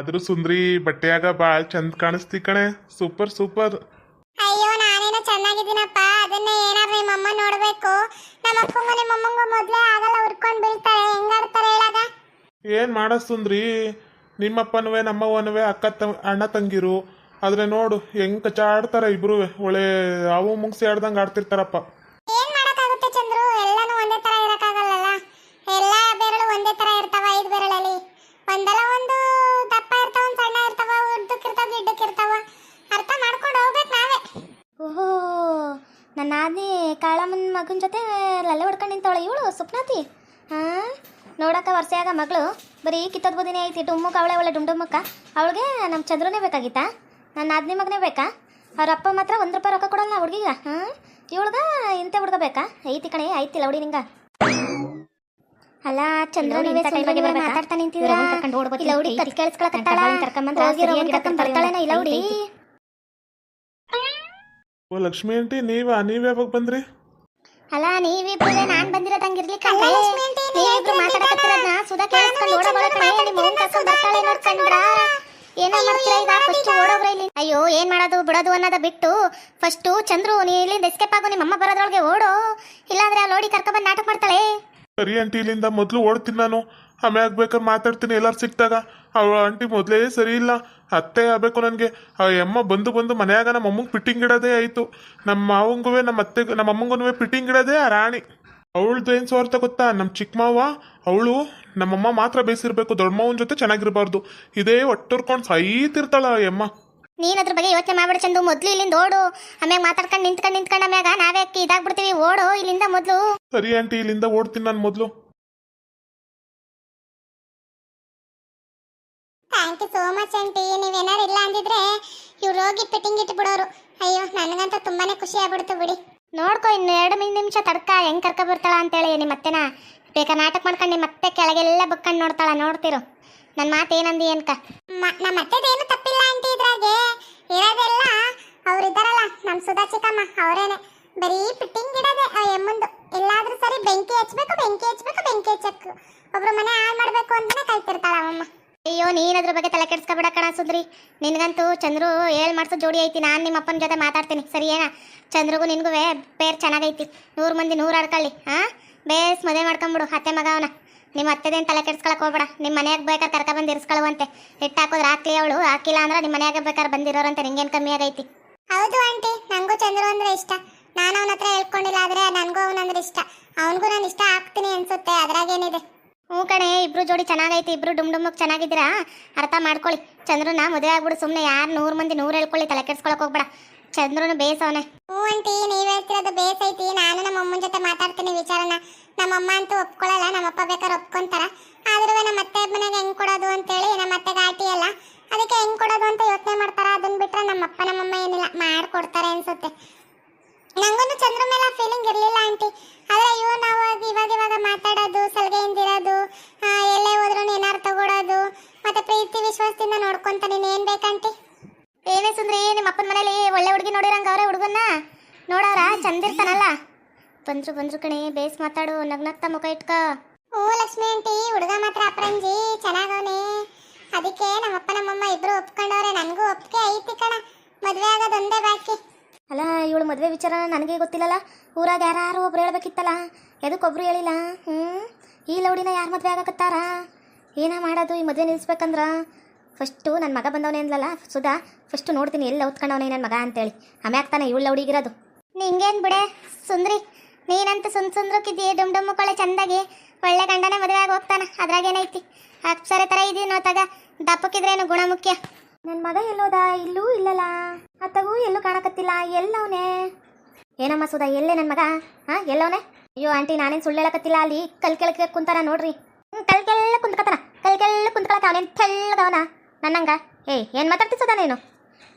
ಆದ್ರೂ ಸುಂದ್ರಿ ಬಟ್ಟೆಯಾಗ ಭಾಳ ಚಂದ ಕಾಣಿಸ್ತಿ ಕಣೆ. Super super. ಅಯ್ಯೋ ನಾನೇನೋ ಚೆನ್ನಾಗಿದ್ದೀನಪ್ಪ. ಅದನ್ನ ಏನಾರ ನಿಮ್ಮ ಅಮ್ಮ ನೋಡ್ಬೇಕು. ನಮ್ಮ ಅಪ್ಪಂಗ ನಿಮ್ಮ ಅಮ್ಮಂಗ ಮೊದ್ಲೇ ಆಗಲ್ಲ ಉರ್ಕೊಂಡ್ ಬೀಳ್ತಾರೆ. ಹೆಂಗಾಡ್ತಾರೆ ಹೇಳಾಗ ಏನ್ ಮಾಡ ಸುಂದ್ರಿ? ನಿಮ್ಮಪ್ಪನವೇ ನಮ್ಮವ್ವನವೇ ಅಕ್ಕ ತ ಅಣ್ಣ ತಂಗಿರು. ಆದ್ರೆ ನೋಡು ಹೆಂಗ್ ಕಚಾಡ್ತಾರ ಇಬ್ರು ಒಳ್ಳೆ ಅವು ಮುಂಗ್ಸಿ ಆಡ್ದಂಗೆ ಆಡ್ತಿರ್ತಾರಪ್ಪ ಏನ್ ಮಾಡಕ್ಕಾಗುತ್ತೆ ಚಂದ್ರು ಎಲ್ಲಾನು ಒಂದೇ ತರ ಇರಕ್ಕಾಗಲ್ಲಲ್ಲ ಎಲ್ಲಾ ಬೆರಳು ಒಂದೇ ತರ ಇರ್ತಾವ ಐದು ಬೆರಳಲ್ಲಿ ಒಂದಲ್ಲ ಒಂದು ದಪ್ಪ ಇರ್ತಾವ ಒಂದ್ ಸಣ್ಣ ಇರ್ತಾವ ಉದ್ದಕ್ಕಿರ್ತಾವ ಗಿಡ್ಡಕ್ಕಿರ್ತಾವ ಅರ್ಥ ಮಾಡ್ಕೊಂಡು ಹೋಗ್ಬೇಕು ನಾವೇ ಓಹೋ ನನ್ನ ಆದಿ ಕಾಳಮ್ಮನ ಮಗನ ಜೊತೆ ಲಲ್ಲೆ ಹೊಡ್ಕೊಂಡು ನಿಂತಾಳೆ ಇವಳು ಸುಪ್ನಾತಿ ಹಾಂ ನೋಡಕ್ಕ ಆಗ ಮಗಳು. ಬರೀ ಕಿತ್ತದ ಬುದಿನೇ ಐತಿ ಡುಮ್ಮುಕ್ ಅವಳೆ ಅವಳೆ ಡುಮ್ಡುಮ್ಮಕ್ಕ ಅವಳಿಗೆ ನಮ್ಮ ಚಂದ್ರನೇ ಬೇಕಾಗಿತ್ತಾ? ನನ್ನ ಆದ್ನಿ ಮಗನೇ ಬೇಕಾ? ಅವ್ರ ಅಪ್ಪ ಮಾತ್ರ ಒಂದು ರೂಪಾಯಿ ರೊಕ್ಕ ಕೊಡಲ್ಲ ಹುಡುಗಿಗ ಹಾಂ ಇವಳ್ಗ ಇಂಥ ಹುಡುಗ ಬೇಕಾ? ಐತಿ ಕಣೆ ಐತಿಲ್ಲ ಹುಡಿ ನಿಂಗ. ಅಲ್ಲ ಚಂದ್ರ ನೀವೇ? ಮಾತಾಡ್ತಾ ನಿಂತಿದ್ರ. ಇಲ್ಲ, ಇಲ್ಲ ಹುಡಿ ಐತಿ. ಕರ್ಕೊಂಡ್ ಇಲ್ಲ ಐತಿ. ಓ ಲಕ್ಷ್ಮಿ ಆಂಟಿ ನೀವ? ನೀವ್ ಯಾವಾಗ ಬಂದ್ರಿ? ಅಲ್ಲ ಪೂಜೆ ನಾನ್ ಬಂದಿರೋ ಅಲ್ಲ, ಲಕ್ಷ್ಮಿ ಆಂಟಿ, ನೀವ್ ನೀವಿಬ್ರು. ಮಾತಾಡಕತ್ತಿರೋದ್ನ ಸುಧಾ ಕೇಳಿಸ್ಕೊಂಡು ಓಡ ಓಡೋಗಳ ಕಣೆ ನಿಮ್ಮ ಅವ್ನ್ ಕರ್ಕೊಂಡ್ ಬರ್ತಾಳೆ ನೋಡ್ಕೊಂಡ್ರ ಏನೋ ಅಯ್ಯೋ, ಮಾಡ್ತೀರಾ ಏನ್ ಈಗ ಮಾಡೋದು ಫಸ್ಟ್? ಓಡೋಗ್ರ ಇಲ್ಲಿ. ಅಯ್ಯೋ ಏನ್ ಮಾಡೋದು? ಬಿಡೋದು ಅನ್ನೋದ ಬಿಟ್ಟು ಫಸ್ಟು ಚಂದ್ರು ನೀ ಇಲ್ಲಿಂದ ಎಸ್ಕೇಪ್ ಆಗು ನಿಮ್ಮ ಅಮ್ಮ ಬರೋದ್ರೊಳಗೆ ಓಡು. ಇಲ್ಲಾಂದ್ರೆ ಆ ಲೋಡಿ ಕರ್ಕೊಂಡ್ಬಂದು ನಾಟಕ ಮಾಡ್ತಾಳೆ. ಸರಿ ಆಂಟಿ ಇಲ್ಲಿಂದ ಮೊದಲು ಓಡ್ತೀನಿ ನಾನು. ಆಮ್ಯಾಗ ಬೇಕಾದ್ರೆ ಮಾತಾಡ್ತೀನಿ ಎಲ್ಲಾರು ಸಿಕ್ತಾಗ ಅವಳ ಆಂಟಿ ಮೊದಲೇ ಸರಿ ಇಲ್ಲ ಅತ್ತೆ ಆಗಬೇಕು ನನಗೆ. ಆ ಅಮ್ಮ ಬಂದು ಬಂದು ಮನೆಯಾಗ ನಮ್ಮ ಅಮ್ಮಂಗೆ ಫಿಟ್ಟಿಂಗ್ ಇಡೋದೇ ಆಯಿತು. ನಮ್ಮ ಮಾವಂಗೂ ನಮ್ಮ ಅತ್ತೆಗೂ ನಮ್ಮ ಅಮ್ಮಂಗೂ ಫಿಟ್ಟಿಂಗ್ ಇಡೋದೇ ಆ ರಾಣಿ. ಅವಳದ್ದು ಏನು ಸ್ವಾರ್ಥ ಗೊತ್ತಾ? ನಮ್ಮ ಚಿಕ್ಕಮ್ಮವ ಮಾವ ಅವಳು ನಮ್ಮಮ್ಮ ಮಾತ್ರ ಬೇಯಿಸಿರ್ಬೇಕು ದೊಡ್ಡ ಮಾವನ ಜೊತೆ ಚೆನ್ನಾಗಿರಬಾರ್ದು. ಇದೇ ಒಟ್ಟುರ್ಕೊಂಡು ಸೈತಿರ್ತಾಳ ಅಮ್ಮ ನೀನು ಅದ್ರ ಬಗ್ಗೆ ಯೋಚನೆ ಮಾಡ್ಬಿಡ ಚಂದು. ಮೊದ್ಲು ಇಲ್ಲಿಂದ ಓಡು. ಆಮ್ಯಾಗ ಮಾತಾಡ್ಕೊಂಡು ನಿಂತ್ಕೊಂಡು ನಿಂತ್ಕೊಂಡು ಆಮ್ಯಾಗ ನಾವೇ ಇದಾಗ್ಬಿಡ್ತೀವಿ. ಓಡು ಇಲ್ಲಿಂದ ಮೊದ್ಲು. ಸರಿ ಆಂಟಿ ಇಲ್ಲಿಂದ ಓಡ್ತೀನಿ ನಾನು ಮೊದಲು. Thank you so much aunty ನೀವೇನಾರು ಇಲ್ಲ ಅಂದಿದ್ರೆ ಇವ್ರು ಹೋಗಿ ಫಿಟ್ಟಿಂಗ್ ಇಟ್ಬಿಡೋರು ಅಯ್ಯೋ ನನಗಂತೂ ತುಂಬಾನೇ ಖುಷಿ ಆಗ್ಬಿಡ್ತು ಬಿಡಿ. ನೋಡ್ಕೊ ಇನ್ನು ಎರಡು ನಿಮಿಷ ತಡ್ಕ ಹೆಂಗ್ ಕರ್ಕ ಬರ್ತಾಳ ಅಂತೇಳಿ ನಿಮ್ಮ ಅತ್ತೆನ. ಬೇಕಾ ನಾಟಕ ಮಾಡ್ಕೊಂಡು ನಿಮ್ಮ ಮತ್ತೆ ಕೆಳಗೆಲ್ಲ ಬಕ್ಕೊಂಡು ನೋಡ್ತಾಳ ನೋಡ್ತಿರು. ನನ್ನ ಮಾತು ಏನಂದಿ ಏನ್ಕ ನಮ್ಮ ಅತ್ತೆದೇನು ತಪ್ಪಿಲ್ಲ ಅಂತ ಇದ್ರಾಗೆ. ಇರೋದೆಲ್ಲ ಅವ್ರು ಇದ್ದಾರಲ್ಲ ನಮ್ಮ ಸುಧಾ ಚಿಕ್ಕಮ್ಮ ಅವರೇನೆ. ಬರೀ ಫಿಟ್ಟಿಂಗ್ ಇಡೋದೆ ಆ ಎಮ್ಮಂದು. ಎಲ್ಲಾದ್ರೂ ಸರಿ ಬೆಂಕಿ ಹಚ್ಬೇಕು ಬೆಂಕಿ ಹಚ್ಬೇಕು ಬೆಂಕಿ ಹಚ್ಚಬೇಕು ಒಬ್ರು ಮನೆ ಹಾಳು ಮಾಡ್ಬೇಕು ಅಂತಾನೆ ಕಾಯ್ತಿರ್ತಾಳ ಅಮ್ಮಮ್ಮ ಅಯ್ಯೋ, ನೀನ್ ಅದ್ರ ಬಗ್ಗೆ ತಲೆ ಕೆಡ್ಸ್ಕೊಬೇಡ ಕಣ ಸುಂದ್ರಿ. ನಿನ್ಗಂತೂ ಚಂದ್ರು ಹೇಳ್ ಮಾಡ್ಸೋ ಜೋಡಿ ಐತಿ. ನಾನು ನಿಮ್ಮ ಅಪ್ಪನ ಜೊತೆ ಮಾತಾಡ್ತೀನಿ. ಸರಿ ಏನಾ? ಚಂದ್ರಿಗೂ ನಿನ್ಗೂ ಪೇರ್ ಚೆನ್ನಾಗೈತಿ. ನೂರು ಮಂದಿ ನೂರು ಆಡ್ಕೊಳ್ಳಿ ಹಾಂ ಬೇಸ್ ಮದುವೆ ಮಾಡ್ಕೊಂಬಿಡು, ಅತ್ತೆ ಮಗ ಅವನ. ನಿಮ್ಮ ಅತ್ತೆದೇನು ತಲೆ ಕೆಡ್ಸ್ಕೊಳಕ್ ಹೋಗ್ಬೇಡ. ನಿಮ್ಮ ಮನೆಯಾಗ ಬೇಕಾದ್ರೆ ಕರ್ಕ ಬಂದು ಇರಿಸ್ಕೊಳ್ಳುವಂತೆ ಹಿಟ್ಟು ಹಾಕೋದ್ರೆ ಹಾಕ್ಲಿ ಅವಳು ಹಾಕಿಲ್ಲ ಅಂದ್ರೆ ನಿಮ್ಮ ಮನೆಯಾಗ ಬೇಕಾದ್ರೆ ಬಂದಿರೋರಂತೆ. ನಿಂಗೇನು ಕಮ್ಮಿ ಆಗೈತಿ? ಹೌದು ಆಂಟಿ, ನಂಗೂ ಚಂದ್ರು ಅಂದ್ರೆ ಇಷ್ಟ. ನಾನು ಅವನ ಹತ್ರ ಹೇಳ್ಕೊಂಡಿಲ್ಲ, ಆದ್ರೆ ನನಗೂ ಅವನಂದ್ರೆ ಇಷ್ಟ. ಅವನಿಗೂ ನಾನು ಇಷ್ಟ ಆಗ್ತೀನಿ ಅನ್ಸುತ್ತೆ. ಅದ್ರಾಗೇನಿದೆ ಹ್ಞೂ ಕಣೆ, ಇಬ್ರು ಜೋಡಿ ಚೆನ್ನಾಗೈತಿ, ಇಬ್ರು ಡುಮ್ ಡುಮ್ಮಕ್ ಚೆನ್ನಾಗಿದ್ದೀರಾ? ಅರ್ಥ ಮಾಡ್ಕೊಳ್ಳಿ. ಚಂದ್ರನ ಮದುವೆ ಆಗ್ಬಿಡು ಸುಮ್ಮನೆ ಯಾರು ನೂರು ಮಂದಿ ನೂರು ಹೇಳ್ಕೊಳ್ಳಿ, ತಲೆ ಕೆಡ್ಸ್ಕೊಳಕ್ ಹೋಗ್ಬೇಡ. ಚಂದ್ರನು ಬೇಸವನೆ. ಹ್ಞೂ ಆಂಟಿ ನೀವ್ ಹೇಳ್ತಿರೋದು ಬೇಸೈತಿ ನಾನು ನಮ್ಮ ಅಮ್ಮನ ಜೊತೆ ಮಾತಾಡ್ತೀನಿ ವಿಚಾರನ ನಮ್ಮಮ್ಮ ಅಂತೂ ಒಪ್ಕೊಳ್ಳಲ್ಲ ನಮ್ಮಪ್ಪ ಬೇಕಾದ್ರೆ ಒಪ್ಕೊಂತಾರ ಆದ್ರೂ ನಮ್ಮ ಅತ್ತೆ ಮನೆಗೆ ಹೆಂಗ್ ಕೊಡೋದು ಅಂತೇಳಿ ನಮ್ಮ ಅತ್ತೆ ಗಾಟಿ ಅಲ್ಲ ಅದಕ್ಕೆ ಹೆಂಗ್ ಕೊಡೋದು ಅಂತ ಯೋಚನೆ ಮಾಡ್ತಾರ ಅದನ್ನ ಬಿಟ್ರೆ ನಮ್ಮಪ್ಪ ನಮ್ಮಮ್ಮ ಏನಿಲ್ಲ ಮಾಡ್ಕೊಡ್ತಾರೆ ಅನ್ಸುತ್ತೆ ನಂಗೊಂದು ಚಂದ್ರ ಮೇಲೆ ಫೀಲಿಂಗ್ ಇರಲಿಲ್ಲ ಆಂಟಿ ಆದ್ರೆ ಇವ್ ನಾವು ಇವಾಗ ಇವಾಗ ಮಾತಾಡೋದು ಸಲಹೆಯಿಂದಿರೋದು ಆ, ಎಲ್ಲೇ ಹೋದ್ರೂ ಏನಾರು ತಗೊಳೋದು ಮತ್ತೆ ಪ್ರೀತಿ ವಿಶ್ವಾಸದಿಂದ ನೋಡ್ಕೊಂತ ನೀನ್ ಏನ್ ಬೇಕಂಟಿ ಏನೇ ಸುಂದ್ರಿ ನಿಮ್ಮ ಅಪ್ಪನ ಮನೇಲಿ ಒಳ್ಳೆ ಹುಡುಗಿ ನೋಡಿರಂಗ ಅವ್ರೆ ಹುಡುಗನ್ನ ನೋಡವ್ರ ಚಂದಿರ್ತಾನಲ್ಲ ಬಂದ್ರು ಬಂದ್ರು ಕಣೆ ಬೇಸ್ ಮಾತಾಡು ನಗ್ನಗ್ತಾ ಮುಖ ಇಟ್ಕ. ಓ ಲಕ್ಷ್ಮಿ ಆಂಟಿ ಹುಡುಗ ಮಾತ್ರ ಅಪರಂಜಿ ಚೆನ್ನಾಗವನೆ. ಅದಕ್ಕೆ ನಮ್ಮಪ್ಪ ನಮ್ಮಮ್ಮ ಇಬ್ರು ಒಪ್ಕೊಂಡವ್ರೆ ನನಗೂ ಒಪ್ಪಿಗೆ ಐತಿ ಕಣ. ಮದುವೆ ಆಗೋದು ಒಂದೇ ಬಾಕಿ. ಅಲ್ಲ ಇವಳು ಮದುವೆ ವಿಚಾರ ನನಗೆ ಗೊತ್ತಿಲ್ಲಲ್ಲ. ಊರಾಗ ಯಾರು ಒಬ್ರು ಹೇಳ್ಬೇಕಿತ್ತಲ್ಲ. ಎದಕ್ಕೊಬ್ರು ಹೇಳಿಲ್ಲ? ಹ್ಞೂ? ಈ ಲೌಡಿನ ಯಾರು ಮದುವೆ ಆಗಕತ್ತಾರ? ಏನ ಮಾಡೋದು ಈ ಮದುವೆ ನಿಲ್ಲಿಸ್ಬೇಕಂದ್ರ ಫಸ್ಟು ನನ್ನ ಮಗ ಬಂದವನೇ ಅಂದ್ಲಲ್ಲ ಸುಧಾ ಫಸ್ಟು ನೋಡ್ತೀನಿ ಎಲ್ಲಿ ಓದ್ಕೊಂಡವನೇ ನನ್ನ ಮಗ ಅಂತೇಳಿ. ಆಮ್ಯಾಗ ತಾನೆ ಇವಳು ಲೌಡಿಗಿರೋದು. ನಿಂಗೇನು ಬಿಡೆ ಸುಂದ್ರಿ. ನೀನಂತ ಸುಂದ್ ಸುಂದ್ರಕ್ಕಿದ್ದೀಯ ಡುಮ್ ಡುಮ್ಮುಕೊಳ್ಳೆ ಚಂದಾಗಿ. ಒಳ್ಳೆ ಗಂಡನೇ ಮದುವೆ ಆಗಿ ಹೋಗ್ತಾನ, ಅದ್ರಾಗೇನೈತಿ? ಅಪ್ಸರೆ ಥರ ಇದೀನೋ ತಗ. ದಪ್ಪಕ್ಕಿದ್ರೇನು ಗುಣ ಮುಖ್ಯ? ನನ್ನ ಮಗ ಎಲ್ಲೋದ? ಇಲ್ಲೂ ಇಲ್ಲಲ್ಲ ಅತ್ತಗೂ ಎಲ್ಲೂ ಕಾಣಕತ್ತಿಲ್ಲ, ಎಲ್ಲವನೇ? ಏನಮ್ಮ ಸುಧಾ, ಎಲ್ಲೇ ನನ್ನ ಮಗ? ಹಾ ಎಲ್ಲವನೇ? ಅಯ್ಯೋ, ಆಂಟಿ, ನಾನೇನು ಸುಳ್ಳು ಹೇಳಕತ್ತಿಲ್ಲ, ಅಲ್ಲಿ ಕಲ್ ಕೆಳಗೆ ಕುಂತಾನ ನೋಡ್ರಿ. ಹ್ಞೂ ಕಲ್ ಕೆಲ್ಲ ಕಲ್ಕೆಲ್ಲ ಕಲ್ ಕೆಲ್ಲ ಕುಂತ್ಕೊಳಕ ಅವನೇನು ತೆಳ್ಳದವನ ನನ್ನಂಗ? ಏಯ್ ಏನು ಮಾತಾಡ್ತಿ ಸುಧಾ ನೀನು?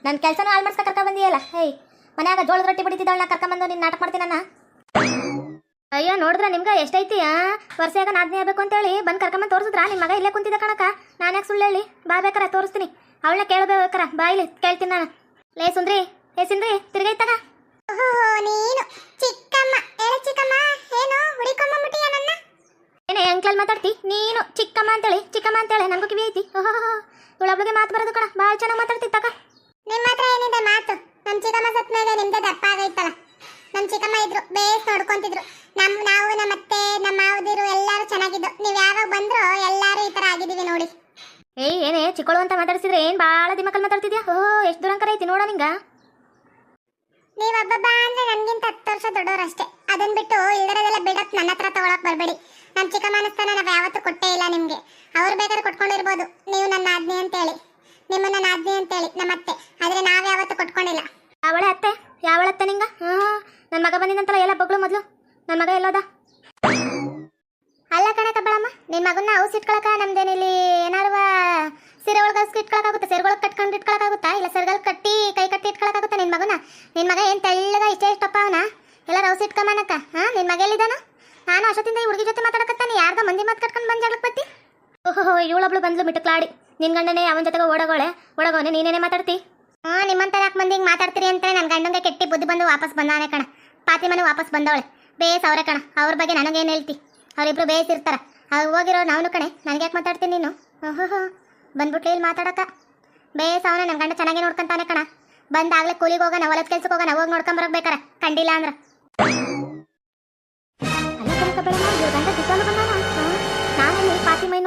ನನ್ನ ಕೆಲ್ಸನೂ ಹಾಳು ಕರ್ಕೊಂಡ್ ಕರ್ಕ ಬಂದಿಯಲ್ಲ? ಏಯ್ ಮನ್ಯಾಗ ಜೋಳದ ರೊಟ್ಟಿ ಬಡಿತಿದ್ದವಳನ್ನ ಕರ್ಕೊಂಬಂದು ನೀನು ನಾಟಕ ಮಾಡ್ತೀನನ್ನ? ಅಯ್ಯೋ ನೋಡಿದ್ರ ನಿಮ್ಗೆ? ಎಷ್ಟೈತಿ ವರ್ಷಾಗ ನಾದ್ನೇ ಆಗ್ಬೇಕು ಅಂತೇಳಿ ಬಂದು ಕರ್ಕೊಂಬಂದು ತೋರಿಸಿದ್ರ? ನಿಮ್ಮ ಮಗ ಇಲ್ಲೇ ಕುಂತಿದ್ದ ಕಣಕ ನಾನು ಯಾಕೆ ಸುಳ್ಳು ಹೇಳಿ? ಬಾ ಬೇಕಾರ ತೋರಿಸ್ತೀನಿ. ಅವಳನ್ನ ಕೇಳಬೇಕಾರ ಬಾ ಇಲ್ಲಿ ಕೇಳ್ತೀನಿ ನಾನು. ಲೇ ಸುಂದ್ರಿ ಏ ಸುಂದ್ರಿ ತಿರ್ಗೈತಾಗ ನೀನು ಚಿಕ್ಕಮ್ಮ. ಹೇಳ ಚಿಕ್ಕಮ್ಮ ಏನು ಹುಡಿಕೊಂಬಂಬಿಟ್ಟಿಯ ನನ್ನ? ಏನೇ ಅಂಕಲ್ ಮಾತಾಡ್ತಿ? ನೀನು ಚಿಕ್ಕಮ್ಮ ಅಂತೇಳಿ ಚಿಕ್ಕಮ್ಮ ಅಂತೇಳಿ ನನಗೂ ಕಿವಿ ಐತಿ. ಓಹೋ ಇವಳೊಬ್ಳಿಗೆ ಮಾತು ಬರೋದು ಕಣ. ಭಾಳ ಚೆನ್ನಾಗಿ ಮಾತಾಡ್ತಿ ತಕ ನಿಮ್ಮ ಹತ್ರ ಏನಿದೆ ಮಾತು? ನಮ್ಮ ಚಿಕ್ಕಮ್ಮ ಸತ್ ಮೇಲೆ ನಿಮ್ದೆ ದಪ್ಪ ಆಗೈತಲ್ಲ ನಮ್ ಚಿಕ್ಕಮ್ಮ ಇದ್ರು ಬೇಸ್ ನೋಡ್ಕೊಂತಿದ್ರು. ನಮ್ ನಾವು ನಮ್ಮ ಅತ್ತೆ ನಮ್ಮ ಮಾವದಿರು ಎಲ್ಲರೂ ಚೆನ್ನಾಗಿದ್ದು. ನೀವು ಯಾವಾಗ ಬಂದ್ರೋ ಎಲ್ಲಾರು ಈ ತರ ಆಗಿದೀವಿ ನೋಡಿ. ಏಯ್ ಏನೇ ಚಿಕ್ಕಳು ಅಂತ ಮಾತಾಡ್ಸಿದ್ರೆ ಏನ್ ಬಾಳ ದಿಮಕಲ್ ಮಾತಾಡ್ತಿದ್ಯಾ? ಓ ಎಷ್ಟು ದೂರಂಕರ ಐತಿ ನೋಡ ನಿಂಗ. ನೀವ್ ಒಬ್ಬೊಬ್ಬ ಅಂದ್ರೆ ನನ್ಗಿಂತ ಹತ್ತು ವರ್ಷ ದೊಡ್ಡವರಷ್ಟೇ ಅದನ್ ಬಿಟ್ಟು ಇಲ್ದಿರೋದೆಲ್ಲ ಬಿಡಪ್ ನನ್ನ ಹತ್ರ ತಗೊಳಕ್ ಬರ್ಬೇಡಿ. ನಮ್ ಚಿಕ್ಕಮ್ಮನ ಸ್ಥಾನ ನಾವ್ ಯಾವತ್ತೂ ಕೊಟ್ಟೇ ಇಲ್ಲ ನಿಮ್ಗೆ. ಅವ್ರು ಬೇಕಾದ್ರೆ ಕೊಟ್ಕೊಂಡಿರ್ಬೋದು. ನೀವು ನನ್ನ ಆಜ್ಞೆ ಅಂತೇಳಿ. ನಿಮ್ಮ ನನ್ನ ಆಜ್ಞೆ ಅಂತೇಳಿ ನಮ್ಮ ಅತ್ತೆ ಆದ್ರೆ ನಾವ್ ಯಾವತ್ತೂ ಕೊಟ್ಕೊಂಡಿಲ್ಲ. ಅವಳ ಅತ್ತೆ? ಯಾವಳತ್ತೆ ನಿಂಗ? ಹಾಂ ನನ್ನ ಮಗ ಬಂದಿದ್ದಂತಲ್ಲ ಎಲ್ಲ ಬಗ್ಳು ಮೊದಲು. ನನ್ನ ಮಗ ಎಲ್ಲೋದ? ಅಲ್ಲ ಕಣೆ ಕಬ್ಬಳಮ್ಮ, ನಿನ್ ಮಗನ್ನ ಔಸ್ ಇಟ್ಕೊಳಕ ನಮ್ದೇನಿಲ್ಲಿ ಏನಾರುವ ಸೀರೆ ಒಳಗೆ ಇಟ್ಕೊಳಕಾಗುತ್ತಾ? ಸೆರೆಗೊಳಗೆ ಕಟ್ಕೊಂಡು ಇಟ್ಕೊಳಕಾಗುತ್ತಾ? ಇಲ್ಲ ಸೆರೆಗಲ್ ಕಟ್ಟಿ ಕೈ ಕಟ್ಟಿ ಇಟ್ಕೊಳಕಾಗುತ್ತಾ ನಿನ್ ಮಗನ ನಿನ್ ಮಗ ಏನ್ ತೆಳ್ಳಗ ಇಷ್ಟೇ ಇಷ್ಟಪ್ಪ ಅವನ? ಎಲ್ಲಾರು ಔಸ್ ಇಟ್ಕೊಂಬನಕ್ಕ ಹಾ, ನಿನ್ ಮಗ ಎಲ್ಲಿದಾನ? ನಾನು ಅಷ್ಟೊತ್ತಿಂದ ಈ ಹುಡುಗಿ ಜೊತೆ ಮಾತಾಡಕತ್ತಾನೆ. ಯಾರ್ದ ಮಂದಿ ಮಾತು ಕಟ್ಕೊಂಡು ಬಂದ್ ಜಾಗಕ್ಕೆ ಬತ್ತಿ? ಓಹೋ ಇವಳೊಬ್ಳು ಬಂದ್ಲು ಮಿಟುಕ್ಲಾಡಿ. ನಿನ್ ಗಂಡನೇ, ಅವನ ಜೊತೆಗೆ ಓಡಗೋಳೆ. ಒಳಗೋನೆ ನೀನೇನೇ ಮಾತಾಡ್ತಿ? ಹಾ ನಿಮ್ಮಂತ ನಾಲ್ಕು ಮಂದಿ ಹಿಂಗ್ ಮಾತಾಡ್ತೀರಿ ಅಂತ ನನ್ನ ಗಂಡಂಗೆ ಕೆಟ್ಟಿ ಬುದ್ಧಿ ಬಂದು ವಾಪಸ್ ಬಂದಾನೆ ಕಣ. ಪಾತಿಮನು ವಾಪಸ್ ಬಂದವಳೆ. ಬೇಸ್ ಅವರೇ ಕಣ. ಅವ್ರ ಬಗ್ಗೆ ನನಗೇನು ಹೇಳ್ತಿ? ಅವರಿಬ್ರು ಬೇಸ್ ಇರ್ತಾರ. ಅವ್ರು ಹೋಗಿರೋ ನಾವು ಕಣೆ. ನನಗೆ ಯಾಕೆ ಮಾತಾಡ್ತೀನಿ ನೀನು? ಓಹೋ ಬಂದ್ಬಿಟ್ಲಿ ಇಲ್ಲಿ ಮಾತಾಡಕ. ಬೇಸ್ ಅವನೇ ನನ್ನ ಗಂಡ ಚೆನ್ನಾಗಿ ನೋಡ್ಕೊಂತಾನೆ ಕಣ. ಬಂದಾಗ್ಲೇ ಕೂಲಿಗೆ ಹೋಗೋಣ, ಹೊಲದ ಕೆಲ್ಸಕ್ಕೆ ಹೋಗೋಣ, ಹೋಗಿ ನೋಡ್ಕೊಂಬರಬೇಕಾರ ಕಂಡಿಲ್ಲ ಅಂದ್ರ.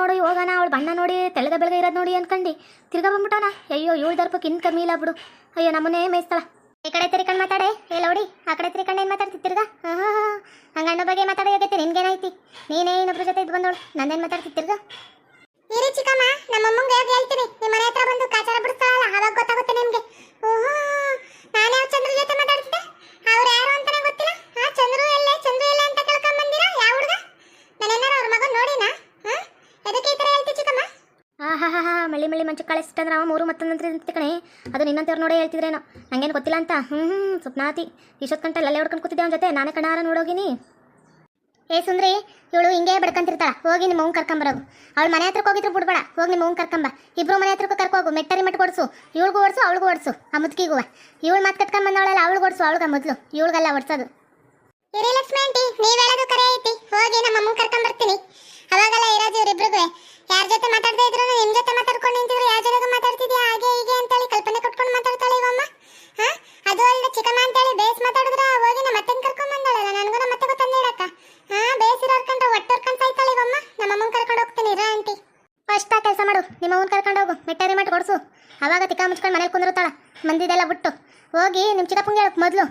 ನೋಡಿ ಹೋಗೋಣ ಅವಳು ಬಣ್ಣ ನೋಡಿ ತೆಳಗ ಬೆಳಗ್ಗೆ ಇರೋದು ನೋಡಿ ಅನ್ಕಂಡು. ತಿರ್ಗಾ ಬಂದ್ಬಿಟ್ಟಾನ. ಅಯ್ಯೋ ಏಳು ದರ್ಪಕ್ಕೆ ಇನ್ ಕಮ್ಮಿ ಇಲ್ಲ ಬಿಡು. ಅಯ್ಯೋ ನಮ್ಮನ್ನೇ ಮೇಯಿಸ್ತಾಳ. ಈ ಕಡೆ ತಿರ್ಕೊಂಡು ಮಾತಾಡೆ. ಏ ಲೌಡಿ ಆ ಕಡೆ ತಿರ್ಕೊಂಡು ಏನು ಮಾತಾಡ್ತಿ? ತಿರ್ಗ. ಹಾ ಹಂಗ ಅಣ್ಣ ಬಗ್ಗೆ ಮಾತಾಡೋಗೈತೆ ನಿನ್ಗೇನಾಯ್ತಿ? ನೀನೇ ಇನ್ನೊಬ್ರ ಜೊತೆ ಇದ್ ಬಂದವಳು. ನಂದೇನು ಮಾತಾಡ್ತಿರ್ಗ ಇರಿ ಚಿಕ್ಕಮ್ಮ ನಮ್ಮ ಅಮ್ಮಂಗೆ ಹೇಳ್ತೀನಿ. ನಿಮ್ಮ ಮನೆ ಹತ್ರ ಬಂದು ಕಾಚಾರ ಬಿಡ್ತಾಳಲ್ಲ ಅವಾಗ ಗೊತ್ತಾಗುತ್ತೆ ನಿಮ್ಗೆ. ಓಹೋ, ನಾನು ಚಂದ್ರ ಜೊತೆ ಅಂದ್ರೆ ಮಂಚು ಕಳಿಸಿಟ್ಟಂದ್ರೆ ಅವ ಮೂರು ಮತ್ತೊಂದಂತ್ರಿ ಅಂತ ಕಣೆ. ಅದು ನಿನ್ನಂತವ್ರು ನೋಡೇ ಹೇಳ್ತಿದ್ರೇನೋ. ನಂಗೇನು ಗೊತ್ತಿಲ್ಲ ಅಂತ. ಹ್ಞೂ ಹ್ಞೂ ಸ್ವಪ್ನಾತಿ. ಇಷ್ಟೊತ್ತು ಗಂಟೆ ಅಲ್ಲೇ ಹೊಡ್ಕೊಂಡು ಕೂತಿದ್ದೆ ಅವನ ಜೊತೆ. ನಾನೇ ಕಣಾರ ನೋಡೋಗಿನಿ. ಏ ಸುಂದ್ರಿ, ಇವಳು ಹಿಂಗೆ ಬಡ್ಕಂತಿರ್ತಾಳ. ಹೋಗಿ ನಿಮ್ಮ ಅವ್ನ್ ಕರ್ಕೊಂಬರೋದು ಅವಳ ಮನೆ ಹತ್ರಕ್ಕೆ ಹೋಗಿದ್ರು ಬಿಡ್ಬೇಡ. ಹೋಗಿ ನಿಮ್ಮ ಅವ್ನ್ ಕರ್ಕೊಂಬ ಇಬ್ರು ಮನೆ ಹತ್ರಕ್ಕೂ ಕರ್ಕೋಗು ಮೆಟ್ಟರಿ ಮಟ್ಟು ಕೊಡ್ಸು. ಇವಳಿಗೂ ಓಡಿಸು, ಅವಳಿಗೂ ಓಡಿಸು. ಆ ಮುದ್ಕಿಗೂ ಇವಳು ಮಾತು ಕಟ್ಕೊಂಡು ಬಂದವಳಲ್ಲ, ಅವಳಿಗೆ ಓಡಿಸು. ಅವಳಿಗೆ ಮೊದಲು. ಇವಳಿಗೆಲ್ಲ ಓಡಿಸೋದು. ಇರಿ ಲಕ್ಷ್ಮಿ ಆಂಟಿ, ನೀವು ಹೇಳೋದು ಕರೆ ಐತಿ. ಹೋಗಿ ನಮ್ಮ ಅಮ್ಮನ್ ಕರ್ಕೊಂಬರ್ತೀನಿ ಅವಾಗೆಲ್ಲ ಇರೋದು ಇವ್ರಿಬ್ರಿಗೂ ಯಾರ ಜೊತೆ ಮಾತಾಡ್ತಾ ಇದ್ರು ನಿಮ್ ಜೊತೆ ಮಾತಾಡ್ಕೊಂಡು ನಿಂತಿದ್ರು, ಯಾರ ಜೊತೆ ಮಾತಾಡ್ತಿದ್ಯಾ? ಹಾಗೆ ಹೀಗೆ ಅಂತೇಳಿ ಕಲ್ಪನೆ ಕೊಟ್ಕೊಂಡು ಮಾತಾಡ್ತಾಳೆ ಇವಮ್ಮ ಹಾ? ಅದು ಅಲ್ಲದೆ ಚಿಕ್ಕಮ್ಮ ಅಂತೇಳಿ ಬೇಸ್ ಮಾತಾಡಿದ್ರ, ಹೋಗಿ ನಮ್ಮ ಅತ್ತೆನ ಕರ್ಕೊಂಡ್ ಬಂದಾಳಲ್ಲ, ನನಗೂ ನಮ್ಮ ಅತ್ತೆ ಗೊತ್ತಂದ ಹಾ, ಬೇಸ್ ಇರೋರ್ಕಂಡ್ರೆ ಒಟ್ಟೋರ್ಕೊಂಡ್ ಸಾಯ್ತಾಳೆ ಇವಮ್ಮ ನಮ್ಮ ಅಮ್ಮನ್ ಕರ್ಕೊಂಡು ಹೋಗ್ತೀನಿ, ಇರ ಆಂಟಿ. ಫಸ್ಟ್ ಆ ಕೆಲಸ ಮಾಡು, ನಿಮ್ಮ ಅವ್ನ ಕರ್ಕೊಂಡು ಹೋಗು, ಮೆಟ್ಟರಿ ಮಾಡಿ ಕೊಡ್ಸು. ಅವಾಗ ತಿಕ್ಕ ಮುಚ್ಕೊಂಡು ಮನೇಲಿ ಕುಂದಿರುತ್ತಾಳ, ಮಂದಿದೆಲ್ಲ ಬಿಟ್ಟು. ಹೋಗಿ ನಿಮ್ಮ ಚಿಕ್ಕಪ್ಪಂಗೆ ಹೇಳಕ್ ಮೊದಲು.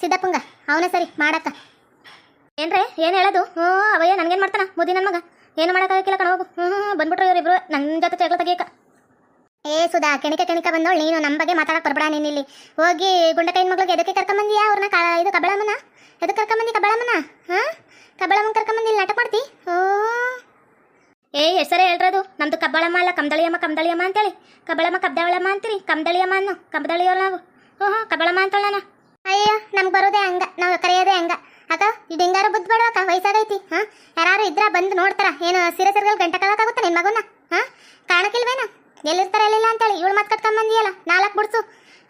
ಸಿದ್ದಪ್ಪಂಗ, ಅವನೇ ಸರಿ ಮಾಡಕ್ಕ. ಏನ್ರೇ, ಏನು ಹೇಳೋದು? ಹ್ಞೂ ಅವಯ್ಯ, ನನಗೇನು ಮಾಡ್ತಾನ? ಮುದಿ ನನ್ನ ಮಗ. ಏನು ಮಾಡೋಕ್ಕಾಗಿಲ್ಲ ಕಣ ಹೋಗು ಹ್ಞೂ ಹ್ಞೂ ಬಂದ್ಬಿಟ್ರು ಇವರಿಬ್ರು ನನ್ನ ಜೊತೆ ಜಗಳ ತೆಗಿಯಕ ಏ ಸುಧಾ ಕೆಣಿಕ ಕೆಣಿಕ ಬಂದವಳು ನೀನು. ನಮ್ಮ ಬಗ್ಗೆ ಮಾತಾಡಕ್ಕೆ ಬರ್ಬೇಡ ನೀನು ಇಲ್ಲಿ ಹೋಗಿ ಗುಂಡಕೈನ ಮಗಳಿಗೆ ಎದಕ್ಕೆ ಕರ್ಕೊಂಬಂದಿಯಾ ಅವ್ರನ್ನ ಕಾ ಇದು ಕಬಳಮ್ಮನ? ಎದಕ್ಕೆ ಕರ್ಕೊಂಬಂದಿ ಕಬಳಮ್ಮನ? ಹಾಂ? ಕಬಳಮ್ಮನ ಕರ್ಕೊಂಬಂದಿ ಇಲ್ಲಿ ನಾಟಕ ಮಾಡ್ತಿ? ಓ. ಏ ಹೆಸರೇ ಹೇಳ್ರದು. ನಮ್ದು ಕಬ್ಬಳಮ್ಮ ಅಲ್ಲ ಕಮ್ದಳಿಯಮ್ಮ ಕಮ್ದಳಿಯಮ್ಮ ಅಂತೇಳಿ. ಕಬ್ಬಳಮ್ಮ ಕಬ್ದಳಮ್ಮ ಅಂತೀರಿ? ಕಮ್ದಳಿಯಮ್ಮ ಅನ್ನು. ಕಬ್ದಳಿಯವ್ರು ನಾವು. ಹ್ಞೂ ಹ್ಞೂ ಕಬ್ಬಳಮ್ಮ ಅಂತೇಳ ನಾನು. ಅಯ್ಯೋ ನಮ್ಗೆ ಬರೋದೇ ಹಂಗ. ನಾವು ಕರೆಯೋದೇ ಹಂಗ. ಅಕ್ಕ ಇದು ಹಿಂಗಾರು ಬುದ್ಧ ಬೇಡವಕ್ಕ ವಯಸ್ಸಾಗೈತಿ ಹಾ? ಯಾರು ಇದ್ರ ಬಂದು ನೋಡ್ತಾರ, ಏನು ಸೀರೆ ಸೆರ್ಗಲ್ ಗಂಟೆ ಕಳಕಾಗುತ್ತಾ ನಿನ್ ಮಗುನ, ಹಾ? ಕಾಣಕಿಲ್ವೇನ ಎಲ್ಲಿರ್ತಾರ, ಎಲ್ಲಿಲ್ಲ ಅಂತೇಳಿ, ಇವಳು ಮಾತ್ ಕಟ್ಕೊಂಡ್ ಬಂದಿಯಲ್ಲ ನಾಲ್ಕು ಬಿಡ್ಸು.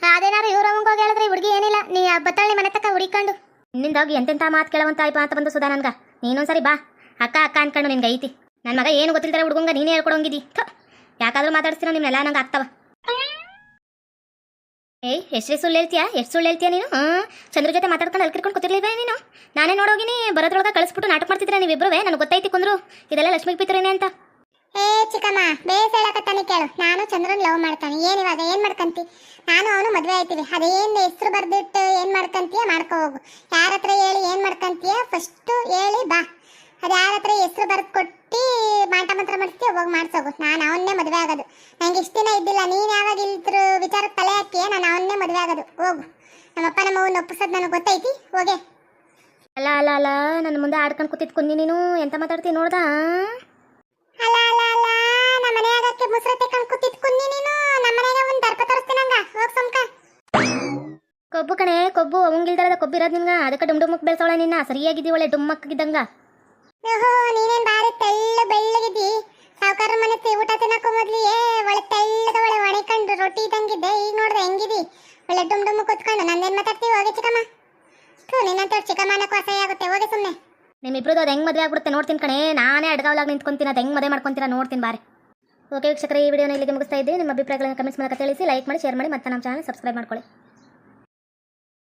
ಅದೇನಾರು ಇವ್ರ ಅವಂಗ ಹೋಗಿ ಹೇಳಿದ್ರೆ ಹುಡುಗಿ ಏನಿಲ್ಲ, ನೀ ಬತ್ತಾಳಿ ಮನೆ ತಕ್ಕ ಹುಡಿಕೊಂಡು. ನಿನ್ನಿಂದಾಗಿ ಎಂತೆಂಥ ಮಾತು ಕೇಳುವಂತ ಆಯ್ತು ಅಂತ ಬಂದು ಸುಧಾ ನನ್ಗ. ನೀನೊಂದ್ಸರಿ ಬಾ, ಅಕ್ಕ ಅಕ್ಕ ಅನ್ಕೊಂಡು ನಿನ್ಗೆ ಐತಿ. ನನ್ನ ಮಗ ಏನು ಗೊತ್ತಿಲ್ದಾರೆ ಹುಡುಗಂಗ ನೀನೇ ಹೇಳ್ಕೊಡೋಂಗಿದಿ. ಯಾಕಾದ್ರೂ ಮಾತಾಡ್ಸ್ತೀನೋ ನಿಮ್ನೆಲ್ಲ, ನಂಗೆ ಆಗ್ತಾವ. ಏಯ್ ಎಷ್ಟು ಸುಳ್ಳು ಹೇಳ್ತೀಯಾ? ಎಷ್ಟು ಸುಳ್ಳು ಹೇಳ್ತೀಯಾ ನೀನು? ಹಾಂ? ಚಂದ್ರ ಜೊತೆ ಮಾತಾಡ್ಕೊಂಡು ಅಲ್ಲಿ ಕಿರ್ಕೊಂಡು ಕೂತಿರ್ಲಿಲ್ವೇ ನೀನು. ನಾನೇ ನೋಡೋಗಿನಿ, ಬರೋದ್ರೊಳಗೆ ಕಳಿಸ್ಬಿಟ್ಟು ನಾಟಕ ಮಾಡ್ತಿದ್ರೆ ನೀವಿಬ್ರು ನನಗೆ ಗೊತ್ತೈತಿ ಕುಂದ್ರು. ಇದೆಲ್ಲ ಲಕ್ಷ್ಮಿ ಪಿತ್ರೇನೆ ಅಂತ. ಏ, ಚಿಕ್ಕಮ್ಮ, ಬೇಸ್ ಹೇಳಕತ್ತಾನೆ ಕೇಳು. ನಾನು ಚಂದ್ರನ್ ಲವ್ ಮಾಡ್ತಾನೆ. ಏನು ಇವಾಗ? ಏನ್ ಮಾಡ್ಕಂತಿ? ನಾನು ಅವನು ಮದ್ವೆ ಆಯ್ತೀವಿ. ಅದೇನ್ ಹೆಸರು ಬರ್ದಿಟ್ಟು ಏನ್ ಮಾಡ್ಕಂತೀಯ ಮಾಡ್ಕೋ ಹೋಗು. ಯಾರ ಹತ್ರ ಹೇಳಿ ಏನ್ ಮಾಡ್ಕಂತೀಯ ಫಸ್ಟ್ ಹೇಳಿ ಬಾ. ಅದ್ ಯಾರ ಹತ್ರ ಹೆಸರು ಬರ್ದು ಕೊಟ್ಟು ಮಾಟ ಮಂತ್ರ ಹೋಗ್ ಹೋಗಿ ಮಾಡ್ಸೋಗು. ನಾನು ಅವನ್ನೇ ಮದುವೆ ಆಗೋದು. ನಂಗೆ ಇಷ್ಟ ದಿನ ಇದ್ದಿಲ್ಲ ನೀನು ಯಾವಾಗ ಇಲ್ದ್ರ ವಿಚಾರ ತಲೆ ಹಾಕಿ ನಾನು ಅವನ್ನೇ ಮದುವೆ ಆಗೋದು. ಹೋಗು. ನಮ್ಮಪ್ಪ ನಮ್ಮ ಅವ್ನ ಒಪ್ಪಿಸೋದು ನನಗೆ ಗೊತ್ತೈತಿ. ಹೋಗೆ. ಅಲ್ಲ ಅಲ್ಲ ಅಲ್ಲ ನನ್ನ ಮುಂದೆ ಆಡ್ಕೊಂಡು ಕೂತಿದ್ ಕುಂದಿ ನೀನು. ಎಂತ ಮಾತಾಡ್ತೀನಿ ನೋಡ್ದ? ಅಲ್ಲ ಅಲ್ಲ ಅಲ್ಲ ನಮ್ಮ ಮನೆಯಾಗಕ್ಕೆ ಮುಸ್ರ ತೆಕ್ಕೊಂಡು ನೀನು. ನಮ್ಮ ಮನೆಗೆ ಒಂದು ದರ್ಪ ತೋರಿಸ್ತೀನಂಗ ಹೋಗ್ ಸುಮ್ಕ. ಕೊಬ್ಬು ಕಣೆ ಕೊಬ್ಬು. ಅವಂಗಿಲ್ದಾರದ ಕೊಬ್ಬಿರೋದು ನಿನ್ಗ. ಅದಕ್ಕೆ ಡುಮ್ ಡುಮ್ಮಕ್ ಬೆಳ್ಸೋಳ ನಿನ್ನ. ಸರಿಯಾಗಿದ್ದೀವಳೆ ಡುಮ್ಮಕ್ಕಿದ್ದಂಗ. ರೊಟ್ಟಿ ಇದ್ದಂಗಿದ್ದೆ ಈಗ ನೋಡ್ದೆ ಹೆಂಗಿದಿ? ಒಳ್ಳೆ ಡುಮ್ ಡುಮ್ ಕೂತ್ಕೊಂಡು ನಂದೇನ್ ಮಾತಾಡ್ತೀವಿ ಹೋಗಿ ಚಿಕ್ಕಮ್ಮ. ಥೂ ನಿನ್ನಂತ ಚಿಕ್ಕಮ್ಮ ಅನ್ನಕ್ಕೂ ಅಸಹ್ಯ ಆಗುತ್ತೆ. ಹೋಗಿ ಸುಮ್ಮನೆ ನಿಮ್ಮಿಬ್ರದ್ದು ಅದು ಹೆಂಗ್ ಮದುವೆ ಆಗ್ಬಿಡುತ್ತೆ ನೋಡ್ತೀನಿ ಕಣೆ. ನಾನೇ ಅಡ್ಗಾವ್ಲಾಗ ನಿಂತ್ಕೊಂತೀನಿ, ಅದು ಹೆಂಗೆ ಮದುವೆ ಮಾಡ್ಕೊಂತೀರಾ ನೋಡ್ತೀನಿ ಬಾರಿ. ಓಕೆ ವೀಕ್ಷಕರೇ, ಈ ವಿಡಿಯೋನ ಇಲ್ಲಿಗೆ ಮುಗಿಸ್ತಾ ಇದ್ದೀವಿ ನಿಮ್ಮ ಅಭಿಪ್ರಾಯಗಳನ್ನು ಕಮೆಂಟ್ಸ್ ಮೂಲಕ ತಿಳಿಸಿ, ಲೈಕ್ ಮಾಡಿ, ಶೇರ್ ಮಾಡಿ, ಮತ್ತೆ ನಮ್ಮ ಚಾನಲ್ ಸಬ್ಸ್ಕ್ರೈಬ್ ಮಾಡ್ಕೊಳ್ಳಿ.